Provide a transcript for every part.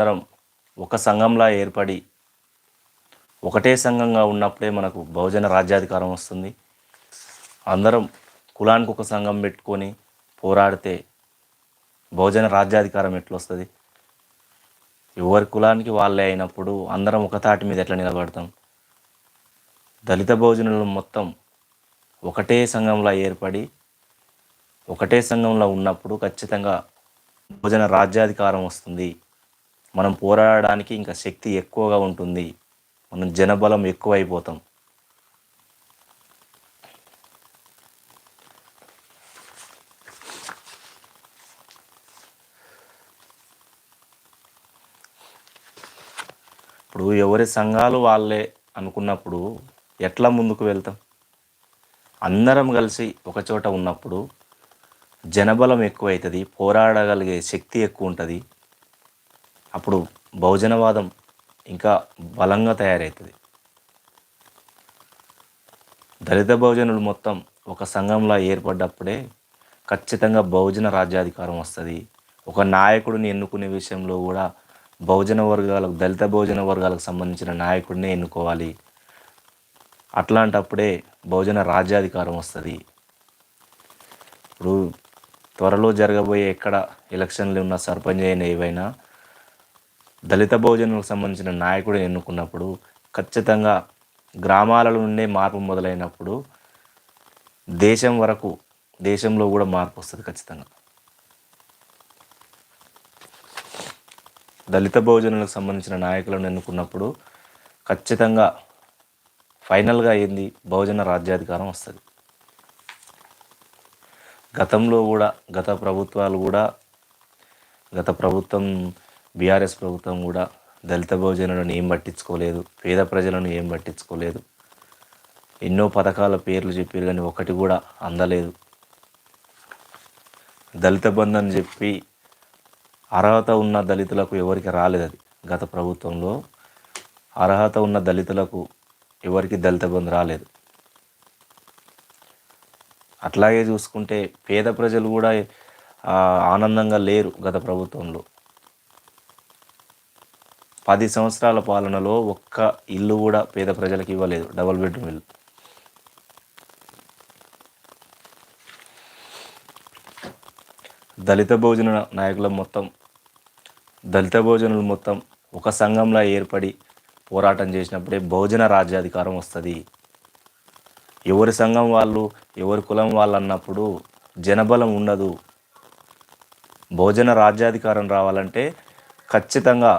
అందరం ఒక సంఘంలా ఏర్పడి ఒకటే సంఘంగా ఉన్నప్పుడే మనకు బహుజన రాజ్యాధికారం వస్తుంది. అందరం కులానికి ఒక సంఘం పెట్టుకొని పోరాడితే బహుజన రాజ్యాధికారం ఎట్లా వస్తుంది ఎవరి కులానికి వాళ్ళే అయినప్పుడు అందరం ఒక తాటి మీద ఎట్లా నిలబడతాం? దళిత భోజనులు మొత్తం ఒకటే సంఘంలో ఏర్పడి ఒకటే సంఘంలో ఉన్నప్పుడు ఖచ్చితంగా భోజన రాజ్యాధికారం వస్తుంది. మనం పోరాడడానికి ఇంకా శక్తి ఎక్కువగా ఉంటుంది. మనం జనబలం ఎక్కువైపోతాం. ఇప్పుడు ఎవరి సంఘాలు వాళ్ళే అనుకున్నప్పుడు ఎట్లా ముందుకు వెళ్తాం? అందరం కలిసి ఒకచోట ఉన్నప్పుడు జనబలం ఎక్కువవుతుంది పోరాడగలిగే శక్తి ఎక్కువ ఉంటుంది అప్పుడు బహుజనవాదం ఇంకా బలంగా తయారవుతుంది దళిత బహుజనులు మొత్తం ఒక సంఘంలో ఏర్పడ్డప్పుడే ఖచ్చితంగా బహుజన రాజ్యాధికారం వస్తుంది. ఒక నాయకుడిని ఎన్నుకునే విషయంలో కూడా బహుజన వర్గాలకు దళిత బహుజన వర్గాలకు సంబంధించిన నాయకుడిని ఎన్నుకోవాలి. అట్లాంటప్పుడే బహుజన రాజ్యాధికారం వస్తుంది. ఇప్పుడు త్వరలో జరగబోయే ఎక్కడ ఎలక్షన్లు ఉన్న సర్పంచ్ అయిన ఏవైనా దళిత బహుజనులకు సంబంధించిన నాయకుడు ఎన్నుకున్నప్పుడు ఖచ్చితంగా గ్రామాల నుండే మార్పు మొదలైనప్పుడు దేశం వరకు దేశంలో కూడా మార్పు వస్తుంది ఖచ్చితంగా. దళిత బహుజనులకు సంబంధించిన నాయకులను ఎన్నుకున్నప్పుడు ఖచ్చితంగా ఫైనల్గా ఏంది? బహుజన రాజ్యాధికారం వస్తుంది. గతంలో కూడా గత ప్రభుత్వాలు కూడా గత ప్రభుత్వం బీఆర్ఎస్ ప్రభుత్వం కూడా దళిత బహుజనులను ఏం పట్టించుకోలేదు పేద ప్రజలను ఏం పట్టించుకోలేదు. ఎన్నో పథకాల పేర్లు చెప్పారు కానీ ఒకటి కూడా అందలేదు. దళిత బంధు అని చెప్పి అర్హత ఉన్న దళితులకు ఎవరికి రాలేదు అది. గత ప్రభుత్వంలో అర్హత ఉన్న దళితులకు ఎవరికి దళిత బంధు రాలేదు. అట్లాగే చూసుకుంటే పేద ప్రజలు కూడా ఆనందంగా లేరు గత ప్రభుత్వంలో. పది సంవత్సరాల పాలనలో ఒక్క ఇల్లు కూడా పేద ప్రజలకు ఇవ్వలేదు డబుల్ బెడ్రూమ్ ఇల్లు. దళిత భోజన నాయకుల మొత్తం దళిత భోజనులు మొత్తం ఒక సంఘంలో ఏర్పడి పోరాటం చేసినప్పుడే భోజన రాజ్యాధికారం వస్తుంది. ఎవరి సంఘం వాళ్ళు ఎవరి కులం వాళ్ళు అన్నప్పుడు జనబలం ఉండదు. భోజన రాజ్యాధికారం రావాలంటే ఖచ్చితంగా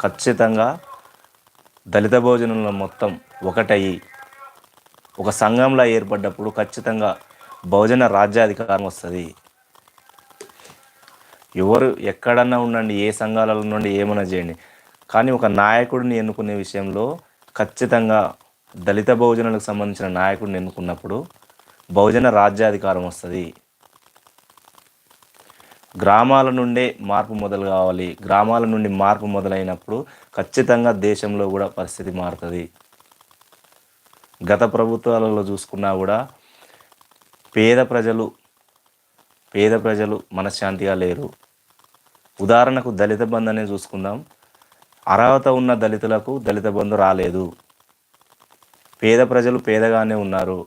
ఖచ్చితంగా దళిత భోజనంలో మొత్తం ఒకటయ్యి. ఒక సంఘంలో ఏర్పడ్డప్పుడు ఖచ్చితంగా భోజన రాజ్యాధికారం వస్తుంది. ఎవరు ఎక్కడన్నా ఉండండి ఏ సంఘాలలో ఉండండి ఏమైనా చేయండి. కానీ ఒక నాయకుడిని ఎన్నుకునే విషయంలో ఖచ్చితంగా దళిత బహుజనులకు సంబంధించిన నాయకుడిని ఎన్నుకున్నప్పుడు బహుజన రాజ్యాధికారం వస్తుంది. గ్రామాల నుండే మార్పు మొదలు కావాలి. గ్రామాల నుండి మార్పు మొదలైనప్పుడు ఖచ్చితంగా దేశంలో కూడా పరిస్థితి మారుతుంది. గత ప్రభుత్వాలలో చూసుకున్నా కూడా పేద ప్రజలు పేద ప్రజలు మనశ్శాంతిగా లేరు. ఉదాహరణకు దళిత బంధు చూసుకుందాం. అర్హత ఉన్న దళితులకు దళిత బంధు రాలేదు. పేద ప్రజలు పేదగానే ఉన్నారు.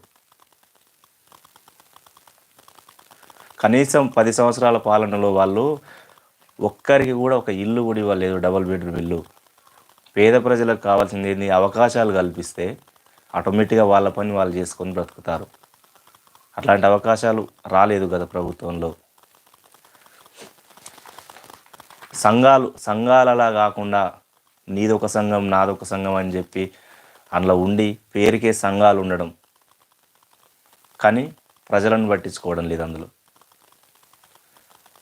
కనీసం పది సంవత్సరాల పాలనలో వాళ్ళు ఒక్కరికి కూడా ఒక ఇల్లు కూడా ఇవ్వలేదు డబల్ బెడ్రూమ్ ఇల్లు. పేద ప్రజలకు కావాల్సింది ఏంది? అవకాశాలు కల్పిస్తే ఆటోమేటిక్గా వాళ్ళ పని వాళ్ళు చేసుకొని బ్రతుకుతారు. అట్లాంటి అవకాశాలు రాలేదు గత ప్రభుత్వంలో. సంఘాలు సంఘాలలా కాకుండా నీదొక సంఘం నాదొక సంఘం అని చెప్పి అందులో ఉండి పేరుకే సంఘాలు ఉండడం. కానీ ప్రజలను పట్టించుకోవడం లేదు అందులో.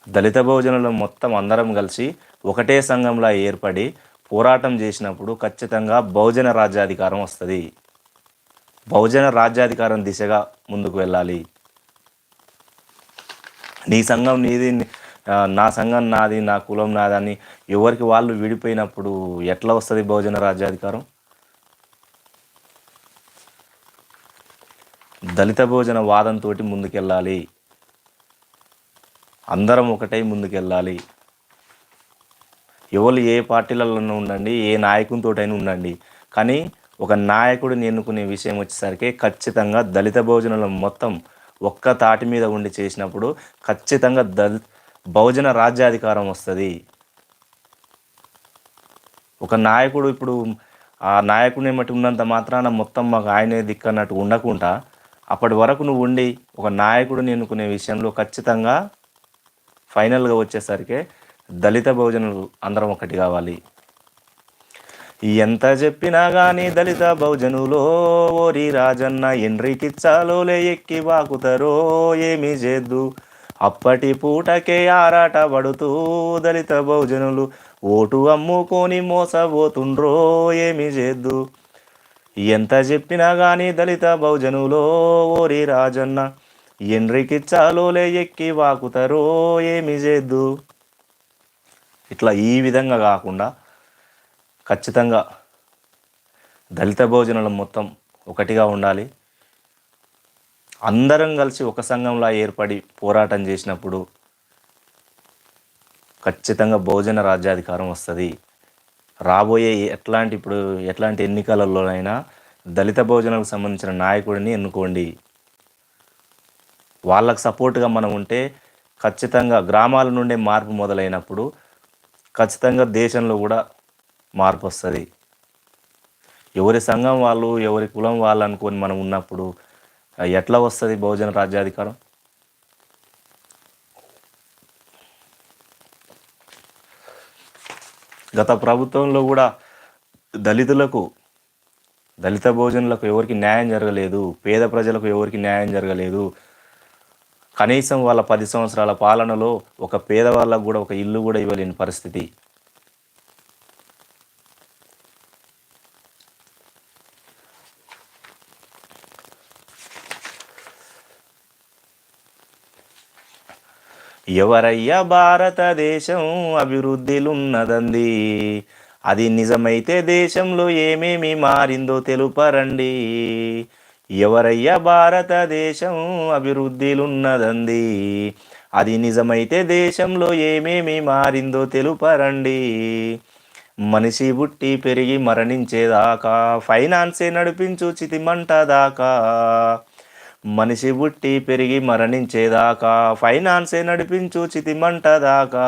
దళిత బహుజనులు మొత్తం అందరం కలిసి ఒకటే సంఘంలా ఏర్పడి పోరాటం చేసినప్పుడు ఖచ్చితంగా బహుజన రాజ్యాధికారం వస్తుంది. బహుజన రాజ్యాధికారం దిశగా ముందుకు వెళ్ళాలి. నీ సంఘం నీది నా సంఘం నాది నా కులం నాదని ఎవరికి వాళ్ళు విడిపోయినప్పుడు ఎట్లా వస్తుంది బహుజన రాజ్యాధికారం? దళిత భోజన వాదంతో ముందుకెళ్ళాలి. అందరం ఒకటై ముందుకెళ్ళాలి. ఎవరు ఏ పార్టీలలో ఉండండి ఏ నాయకునితోటైనా ఉండండి. కానీ ఒక నాయకుడిని ఎన్నుకునే విషయం వచ్చేసరికి ఖచ్చితంగా దళిత భోజనాలు మొత్తం ఒక్క తాటి మీద ఉండి చేసినప్పుడు ఖచ్చితంగా దళి బహుజన రాజ్యాధికారం వస్తుంది. ఒక నాయకుడు ఇప్పుడు ఆ నాయకుడిని మట్టి ఉన్నంత మాత్రాన మొత్తం మాకు ఆయనే దిక్కన్నట్టు ఉండకుండా అప్పటి వరకు నువ్వు ఉండి ఒక నాయకుడిని ఎన్నుకునే విషయంలో ఖచ్చితంగా ఫైనల్గా వచ్చేసరికి దళిత బహుజనులు అందరం ఒకటి కావాలి. ఎంత చెప్పినా గాని దళిత బహుజనులో ఓరి రాజన్న ఎండ్రికిచ్చాలోలే ఎక్కి వాకుతారో ఏమి చేద్దు. అప్పటి పూటకే ఆరాట పడుతూ దళిత బహుజనులు ఓటు అమ్ముకొని మోసపోతుండ్రో ఏమి చేద్దు. ఎంత చెప్పినా గాని దళిత బహుజనులో ఓరి రాజన్న ఎండ్రికిచ్చాలోలే ఎక్కి వాకుతారో ఏమి చేద్దు? ఇట్లా ఈ విధంగా కాకుండా ఖచ్చితంగా దళిత భోజనాలు మొత్తం ఒకటిగా ఉండాలి. అందరం కలిసి ఒక సంఘంలా ఏర్పడి పోరాటం చేసినప్పుడు ఖచ్చితంగా భోజన రాజ్యాధికారం వస్తుంది. రాబోయే ఎట్లాంటి ఇప్పుడు ఎట్లాంటి ఎన్నికలలోనైనా దళిత భోజనాలకు సంబంధించిన నాయకుడిని ఎన్నుకోండి. వాళ్ళకు సపోర్ట్గా మనం ఉంటే ఖచ్చితంగా గ్రామాల నుండే మార్పు మొదలైనప్పుడు ఖచ్చితంగా దేశంలో కూడా మార్పు వస్తుంది. ఎవరి సంఘం వాళ్ళు ఎవరి కులం వాళ్ళు అనుకొని మనం ఉన్నప్పుడు ఎట్లా వస్తుంది బహుజన రాజ్యాధికారం? గత ప్రభుత్వంలో కూడా దళితులకు దళిత భోజనులకు ఎవరికి న్యాయం జరగలేదు పేద ప్రజలకు ఎవరికి న్యాయం జరగలేదు కనీసం వాళ్ళ పది సంవత్సరాల పాలనలో ఒక పేదవాళ్ళకు కూడా ఒక ఇల్లు కూడా ఇవ్వలేని పరిస్థితి. ఎవరయ్యా భారతదేశం అభివృద్ధిలున్నదంది? అది నిజమైతే దేశంలో ఏమేమి మారిందో తెలుపరండి. ఎవరయ్యా భారతదేశం అభివృద్ధిలున్నదంది? అది నిజమైతే దేశంలో ఏమేమి మారిందో తెలుపరండి. మనిషి బుట్టి పెరిగి మరణించేదాకా ఫైనాన్సే నడిపించు చితిమంటదాకా మనిషి బుట్టి పెరిగి మరణించేదాకా ఫైనాన్సే నడిపించు చితిమంటదాకా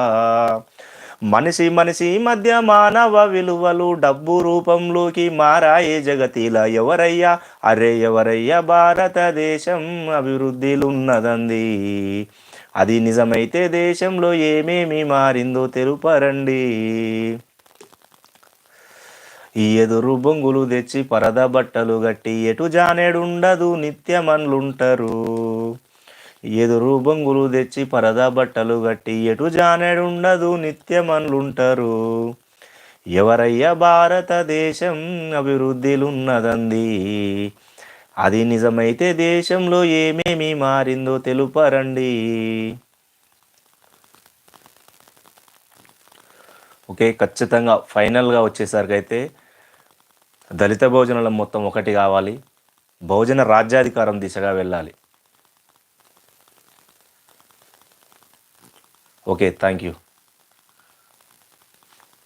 మనిషి మనిషి మధ్య మానవ విలువలు డబ్బు రూపంలోకి మారాయే జగతిలా ఎవరయ్యా? అరే ఎవరయ్యా భారతదేశం అభివృద్ధిలున్నదంది. అది నిజమైతే దేశంలో ఏమేమి మారిందో తెలుపరండి. ఈ ఎదురు బొంగులు తెచ్చి పరద బట్టలు గట్టి ఎటు జానేడుండదు నిత్యమన్లుంటారు. ఎదురు బొంగులు తెచ్చి పరద బట్టలు గట్టి ఎటు జానెడుండదు నిత్యమన్లుంటారు. ఎవరయ్యా భారతదేశం అభివృద్ధిలున్నదంది? అది నిజమైతే దేశంలో ఏమేమి మారిందో తెలుపరండి. ఓకే ఖచ్చితంగా ఫైనల్గా వచ్చేసరికి అయితే దళిత భోజనాలు మొత్తం ఒకటి కావాలి. భోజన రాజ్యాధికారం దిశగా వెళ్ళాలి. Okay thank you